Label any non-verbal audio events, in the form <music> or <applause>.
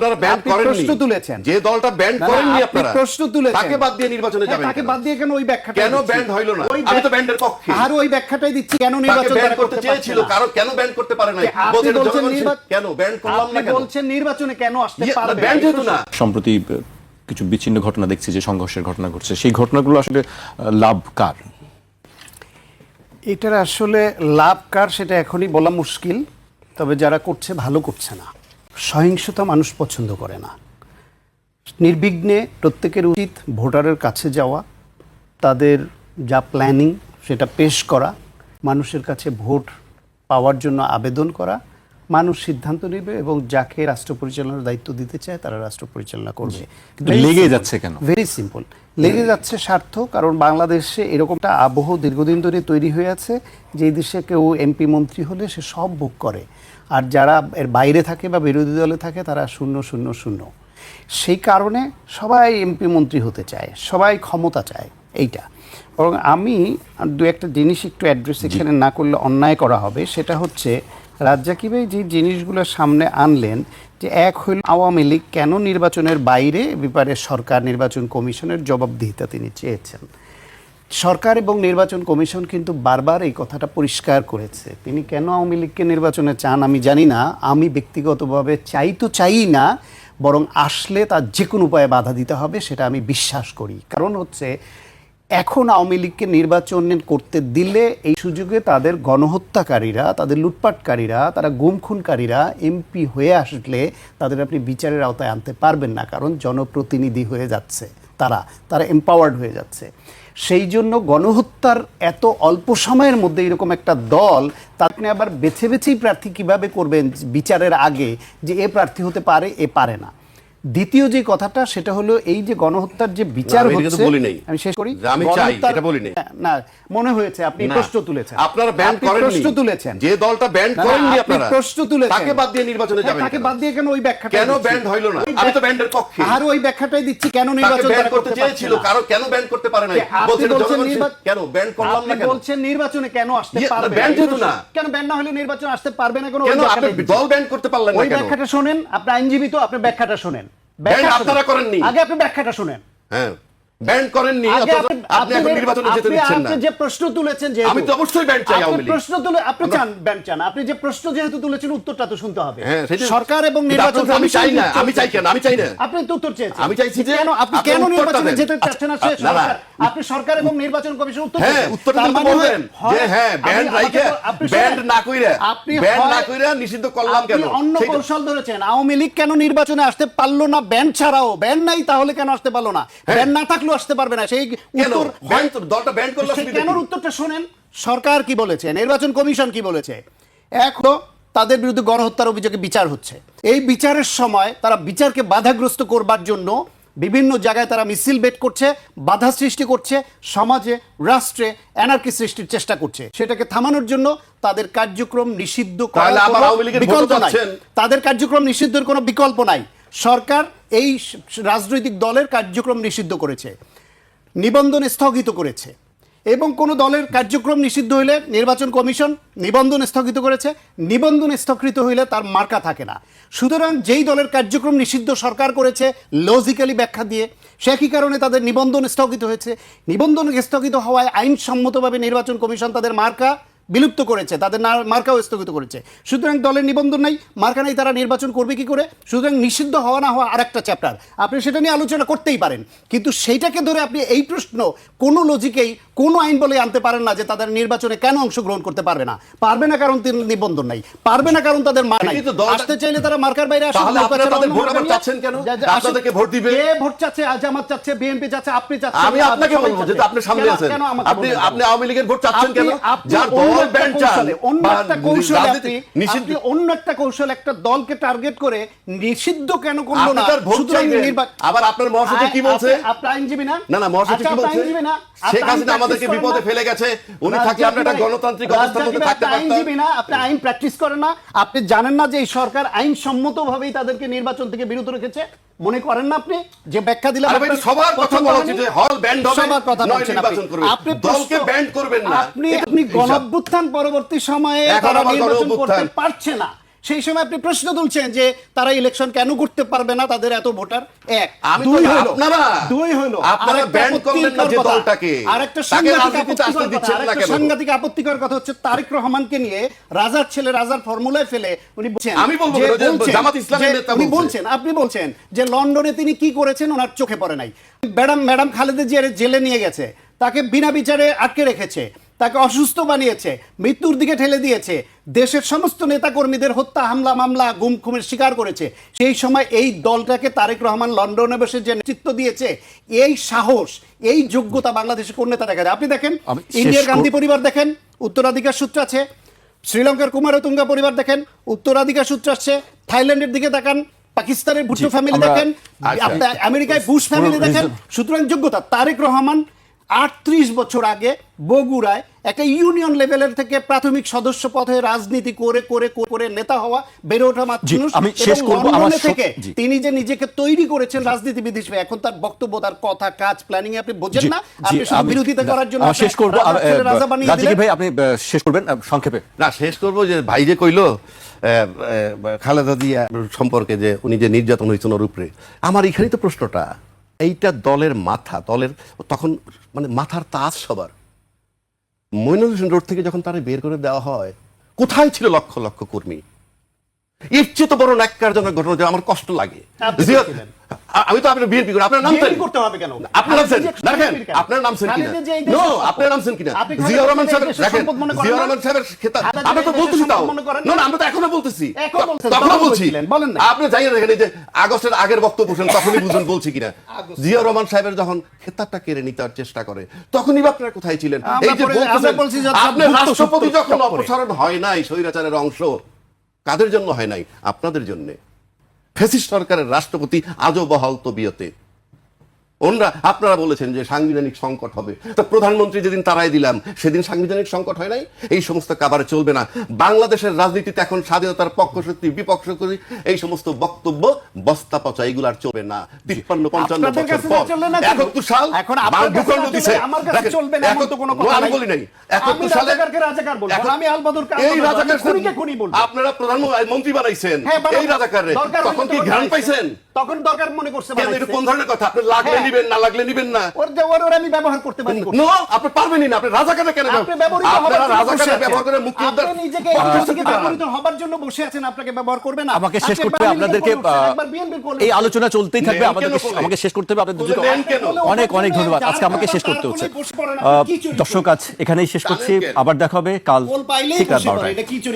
আপনারা ব্যান করেননি। প্রশ্ন তুলেছেন। যে দলটা ব্যান না, না, করেননি আপনারা। প্রশ্ন তুলেছেন। তাকে বাদ দিয়ে নির্বাচনে হ্যাঁ, যাবেন তাকে বাদ দিয়ে কেন ওই ব্যাখ্যাটা কেন? ব্যান্ড হইল না? আমি তো ব্যান্ডের পক্ষে। আর ওই ব্যাখ্যাটাই দিচ্ছি কেন নির্বাচন ব্যান করতে চেয়েছিল কারণ কেন ব্যান করতে পারে নাই? বলছেন বলছেন কেন? ব্যান করলাম না কেন? বলছেন নির্বাচনে কেন আসতে ইয়ে, পারবে ব্যান যেহেতু না। সম্প্রতি কিছু বিচ্ছিন্ন ঘটনা দেখছি যে সংঘর্ষের ঘটনা ঘটছে। সেই ঘটনাগুলো আসলে লাভ কার? এটার আসলে লাভ কার সেটা এখনই বলা মুশকিল তবে যারা করছে ভালো করছে না। সহিংসতা মানুষ পছন্দ করে না। নির্বিঘ্নে প্রত্যেকের উচিত ভোটারের কাছে যাওয়া, তাদের যা প্ল্যানিং সেটা পেশ করা, মানুষের কাছে ভোট পাওয়ার জন্য আবেদন করা মানুষ সিদ্ধান্ত নেবে এবং যাকে রাষ্ট্র পরিচালনার দায়িত্ব দিতে চায় তারা রাষ্ট্র পরিচালনা করবে। লেগে যাচ্ছে কেন? ভেরি সিম্পল লেগে যাচ্ছে স্বার্থ কারণ বাংলাদেশে এরকমটা আবহ দীর্ঘদিন ধরে তৈরি হয়ে আছে যে দেশে কেউ এমপি মন্ত্রী হলে সে সব ভোগ করে। আর যারা এর বাইরে থাকে বা বিরোধী দলে থাকে তারা শূন্য শূন্য শূন্য। সেই কারণে সবাই এমপি মন্ত্রী হতে চায় সবাই ক্ষমতা চায় এইটা। বরং আমি দু একটা জিনিস একটু অ্যাড্রেস এখানে না করলে অন্যায় করা হবে সেটা হচ্ছে রাজ্জাকি ভাই যে জিনিসগুলো সামনে আনলেন যে এক হইল আওয়ামী লীগ কেন নির্বাচনের বাইরে ব্যাপারে সরকার নির্বাচন কমিশনের জবাবদিহিতা তিনি চেয়েছেন। সরকার এবং নির্বাচন কমিশন কিন্তু বারবার এই কথাটা পরিষ্কার করেছে। তিনি কেন আওয়ামী লীগকে নির্বাচনে চান আমি জানি না, আমি ব্যক্তিগতভাবে চাই তো চাই না, বরং আসলে তার যে কোনো উপায়ে বাধা দিতে হবে সেটা আমি বিশ্বাস করি। কারণ হচ্ছে এখন আওয়ামী লীগকে নির্বাচন করতে দিলে এই সুযোগে তাদের গণহত্যাকারীরা, তাদের লুটপাটকারীরা, তারা গুমখুনকারীরা এমপি হয়ে আসলে তাদের আপনি বিচারের আওতায় আনতে পারবেন না, কারণ জনপ্রতিনিধি হয়ে যাচ্ছে তারা তারা এম্পাওয়ার্ড হয়ে যাচ্ছে। সেই জন্য গণহত্যার এত অল্প সময়ের মধ্যে এরকম একটা দল তাকে আবার বেছে বেছেই প্রার্থী কীভাবে করবেন বিচারের আগে যে এ প্রার্থী হতে পারে, এ পারে না। দ্বিতীয় যে কথাটা সেটা হলো এই যে গণহত্যার যে বিচার হচ্ছে আমি শেষ করি। আমি চাই, এটা বলি নাই। হ্যাঁ, না মনে হয়েছে আপনি প্রশ্ন তুলেছেন। আপনারা ব্যান করেননি। প্রশ্ন তুলেছেন। যে দলটা ব্যান না, না, করেননি আপনারা প্রশ্ন তুলেছেন। তাকে বাদ দিয়ে নির্বাচনে হ্যাঁ, যাবেন তাকে কেন? বাদ দিয়ে কেন ওই ব্যাখ্যাটা কেন ব্যান্ড হইল না? আমি তো ব্যান্ডের পক্ষে। আর ওই ব্যাখ্যাটাই দিচ্ছি কেন নির্বাচন ব্যান করতে চেয়েছিল না? কারণ কেন ব্যান করতে পারে নাই? বলছেন কেন? ব্যান করলাম না কেন? বলছেন নির্বাচনে কেন আসতে ইয়ে, পারবে ব্যান না? না। কেন ব্যান না হলে নির্বাচন আসতে পারবে না কোনো কেন আপনি দল ব্যান করতে পারলেন না ওই ব্যাখ্যাটা শোনেন আপনি আইনজীবী তো আপনি ব্যাখ্যাটা শোনেন। আপনারা। করেননি। আগে আপনি ব্যাখ্যাটা শুনেন হ্যাঁ ব্যান করেননি আপনি- এখন নির্বাচনে যেতে দিচ্ছেন না। আপনি যে প্রশ্ন তুলেছেন যেহেতু আমি তো অবশ্যই ব্যান চাই আপনি আওয়ামী লীগ। প্রশ্ন তুলে আপনি চান ব্যান চান। আপনি যে প্রশ্ন যেহেতু তুলেছেন উত্তরটা তো শুনতে হবে। হ্যাঁ সরকার এবং নির্বাচন আমি চাই না আমি চাই কেন? আমি চাই না। আপনি তো উত্তর চেয়েছেন। আমি চাইছি যে কেন আপনি কেন নির্বাচনে যেতে চাচ্ছেন না? আচ্ছা। সরকার আপনি সরকার এবং নির্বাচন কমিশন উত্তর হ্যাঁ। উত্তরটা তার মানে বলবেন যে হ্যাঁ তো- ব্যান্ড শোনেন। না কইরা আপনি ব্যান্ড হয়- না কইরা নিষিদ্ধ করলাম কেন? অন্য কৌশল ধরেছেন। আওয়ামী লীগ কেন নির্বাচনে আসতে পারল না? ব্যান্ড ছাড়াও ব্যান্ড নাই তাহলে কেন আসতে পারল না? ব্যান্ড না থাকলেও আসতে পারবে না। সেই। উত্তর দলটা ব্যান্ড করলে কেন উত্তরটা শোনেন? সরকার কি বলেছে? নির্বাচন কমিশন কি বলেছে? এক হলো তাদের বিরুদ্ধে গণহত্যার অভিযোগে বিচার হচ্ছে। এই বিচারের সময় তারা বিচারকে বাধাগ্রস্ত করবার জন্য বিভিন্ন জায়গায় তারা মিছিল বেট করছে বাধা সৃষ্টি করছে সমাজে রাষ্ট্রে এনার্কি সৃষ্টির চেষ্টা করছে। সেটাকে থামানোর জন্য তাদের কার্যক্রম নিষিদ্ধ বিকল্প নাই। তাদের কার্যক্রম নিষিদ্ধের কোনো বিকল্প নাই। সরকার এই রাজনৈতিক দলের কার্যক্রম নিষিদ্ধ করেছে, নিবন্ধন স্থগিত করেছে এবং কোনো দলের কার্যক্রম নিষিদ্ধ হইলে নির্বাচন কমিশন নিবন্ধন স্থগিত করেছে, নিবন্ধন স্থগিত হইলে তার মার্কা থাকে না। সুতরাং যেই দলের কার্যক্রম নিষিদ্ধ সরকার করেছে লজিক্যালি ব্যাখ্যা দিয়ে, সে একই কারণে তাদের নিবন্ধন স্থগিত হয়েছে। নিবন্ধন স্থগিত হওয়ায় আইনসম্মতভাবে নির্বাচন কমিশন তাদের মার্কা বিলুপ্ত করেছে তাদের না- মার্কাও স্থগিত করেছে। সুতরাং দলের নিবন্ধন নাই মার্কা নাই তারা নির্বাচন করবে কি করে? সুতরাং নিষিদ্ধ হওয়া না হওয়া আরেকটা চ্যাপ্টার আপনি সেটা নিয়ে আলোচনা করতেই পারেন কিন্তু সেইটাকে ধরে আপনি এই প্রশ্ন কোনো লজিকেই কোনো আইন বলে আনতে পারেন না যে তাদের নির্বাচনে কেন অংশগ্রহণ করতে পারবে না। পারবে না কারণ তিনি নিবন্ধন নাই পারবে না কারণ তাদের মার নাই। আসতে চাইলে তারা মার্কার বাইরে তাদের ভোট আবার চাচ্ছেন কেন? যা- যা- আপনাদেরকে ভোট দিবে? কে ভোট চাচ্ছে? জামাত চাচ্ছে বিএনপি চাচ্ছে আপনি চাচ্ছেন আমি আপনাকে বলব। যেহেতু আপনি সামনে আছেন। আপনি আপনি আওয়ামী লীগের ভোট চাচ্ছেন কেন? যার দল অন্য একটা কৌশলে আপনি- অন্য একটা কৌশল একটা দলকে টার্গেট করে নিষিদ্ধ কেন করল না? আবার আপনার মহাসচিব কি বলছে? আপনি- আপনি আইনজীবী না? না না মহাসচিব কি বলছে? আইনজীবী না? আপনি শেখ আইন হাসিনা আমাদেরকে বিপদে না? ফেলে গেছে। উনি থাকলে আমরা একটা গণতান্ত্রিক অবস্থার মধ্যে থাকতে আপনি পারতাম আইনজীবী না আপনি আইন প্র্যাকটিস করেন না। আপনি জানেন না যে এই সরকার আইন ভাবেই তাদেরকে নির্বাচন থেকে বিরত রেখেছে? মনে করেন না আপনি যে ব্যাখ্যা দিলাম সবার কথা বলা? উচিত যে হল ব্যান্ড হবে, সবার কথা বলছেন আপনি। আপনি দলকে ব্যান্ড করবেন না। আপনি আপনি। গণঅভ্যুত্থান পরবর্তী সময়ে এখন তারা নির্বাচন করতে পারছে না সেই সময় আপনি প্রশ্ন তুলছেন যে তারা ইলেকশন কেন করতে পারবে না? তাদের এত ভোটার এক। দুই হলো। দুই হলো। আপনারা করলেন না যে দলটাকে? আরেকটা সাংঘাতিক আপত্তিকর দিচ্ছেন কথা, না কেন? সাংঘাতিক আপত্তিকর কথা হচ্ছে তারেক রহমানকে নিয়ে রাজার ছেলে রাজার ফর্মুলায় ফেলে উনি বলছেন আমি বলব জামাত ইসলামের নেতা উনি বলছেন আপনি বলছেন যে লন্ডনে তিনি কি করেছেন ওনার চোখে পড়ে নাই। ম্যাডাম ম্যাডাম খালেদা জিয়ার জেলে নিয়ে গেছে। তাকে বিনা বিচারে আটকে রেখেছে। তাকে অসুস্থ বানিয়েছে মৃত্যুর দিকে ঠেলে দিয়েছে। দেশের সমস্ত নেতাকর্মীদের হত্যা হামলা মামলা গুম খুমের শিকার করেছে। সেই সময় এই দলটাকে তারেক রহমান লন্ডনে বসে যে নেতৃত্ব দিয়েছে এই সাহস এই যোগ্যতা বাংলাদেশে কোন নেতা দেখা যায় আপনি দেখেন ইন্ডিয়ার গান্ধী পরিবার দেখেন উত্তরাধিকার সূত্র আছে। শ্রীলঙ্কার কুমারতুঙ্গা পরিবার দেখেন উত্তরাধিকার সূত্র আসছে। থাইল্যান্ডের দিকে তাকান পাকিস্তানের ভুট্টো ফ্যামিলি দেখেন আচ্ছা। আপনার আমেরিকায় বুশ ফ্যামিলি দেখেন। সুতরাং যোগ্যতা তারেক রহমান আটত্রিশ বছর আগে বগুড়ায় একটা ইউনিয়ন লেভেলের থেকে প্রাথমিক সদস্য পদে রাজনীতি করে করে করে নেতা হওয়া বেড়ে ওঠা মানুষ। আমি শেষ করব, আমার থেকে তিনি যে নিজেকে তৈরি করেছেন রাজনীতিবিদ হিসেবে এখন তার বক্তব্য তার কথা কাজ প্ল্যানিং আপনি বোঝেন না। আপনি বিরোধিতা করার জন্য শেষ করব। রাজার রাজা বানিয়ে রাজিকি দিলেন। ভাই আপনি শেষ করবেন সংক্ষেপে। না শেষ করব যে ভাই যে কইলো খালেদা দিয়া সম্পর্কে যে উনি যে নির্যাতন হয়েছেন ওর উপরে আমার এখানেই তো প্রশ্নটা। এইটা দলের মাথা, দলের তখন মানে মাথার তাজ সবার। মইনুল রোড থেকে যখন তারা বের করে দেওয়া হয়, কোথায় ছিল লক্ষ লক্ষ কর্মী? এর চেয়ে তো বড় ন্যাক্কারজনক ঘটনা যে আমার কষ্ট লাগে। আপনি আমি তো আপনার বিএনপি করি আপনার নাম করতে হবে কেন? আপনার খালেদা জিয়া দেখেন কেন? আপনার কিনা? জিয়া এই দেশের নো। আপনার নামছেন কিনা? আপনি জিয়া রহমান সাহেব দেখেন জিয়া রহমান সাহেবের খেতাব আমরা তো বলতেছি তাও। না না? না? আমরা তো এখনও বলতেছি। এখনও তখন বলছি। বলেন না। আপনি জানেন এখানে যে আগস্টের আগের বক্তব্য শুনেন <laughs> তখনই বুঝুন বলছি কিনা। জিয়া রহমান সাহেবের যখন খেতাবটা কেড়ে নিতে চেষ্টা করে তখনই বা আপনারা কোথায় ছিলেন? এই যে বলতেছেন আপনার রাষ্ট্রপতি যখন অপসারণ হয় নাই স্বৈরাচারের অংশ কাদের জন্য হয় নাই? আপনাদের জন্যে। ফেসিস সরকারের রাষ্ট্রপতি আজও বহাল তবিয়তে। ওনরা আপনারা বলেছেন যে সাংবিধানিক সংকট হবে। তো প্রধানমন্ত্রী যেদিন তারাই দিলাম সেদিন সাংবিধানিক সংকট হয় নাই? এই সমস্ত কাবারে চলবে না। বাংলাদেশের রাজনীতিতে এখন স্বাধীনতার পক্ষ শক্তি বিপক্ষ শক্তি এই সমস্ত বক্তব্য বস্তা পচা এগুলো আর চলবে না। তিপ্পান্ন পঞ্চান্ন বছর পর একাত্তর সাল এখন ভূখণ্ড দিছে। আমি বলি নাই। একাত্তর সালে এই রাজাকার। আপনারা প্রধানমন্ত্রী বানাইছেন। হ্যাঁ, এই রাজাকারে তখন কি ঘ্রাণ পাইছেন? তখন দরকার মনে করছে কেন এটা কোন ধরনের কথা? আপনি লাগলে হ্যাঁ। নিবেন না লাগলে নিবেন না। ওর যে ওর আমি ব্যবহার করতে পারি। নো আপনি পারবেনই না আপনি রাজাকারে কেন আপনি ব্যবহৃত আপনারা জন্য বসে ব্যবহার করে মুক্তি উদ্ধার আপনি নিজেকে নিজেকে ব্যবহৃত হবার জন্য বসে আছেন আপনাকে ব্যবহার করবে না। আমাকে শেষ করতে আপনাদেরকে। এই আলোচনা চলতেই থাকবে কেন বলে? আমাকে শেষ করতে হবে আপনাদের দুটো অনেক অনেক ধন্যবাদ। আজকে আমাকে শেষ করতে হচ্ছে। দর্শক আজ এখানেই শেষ করছি আবার দেখা হবে কাল ঠিক রাত বারোটায়। চরিত্র?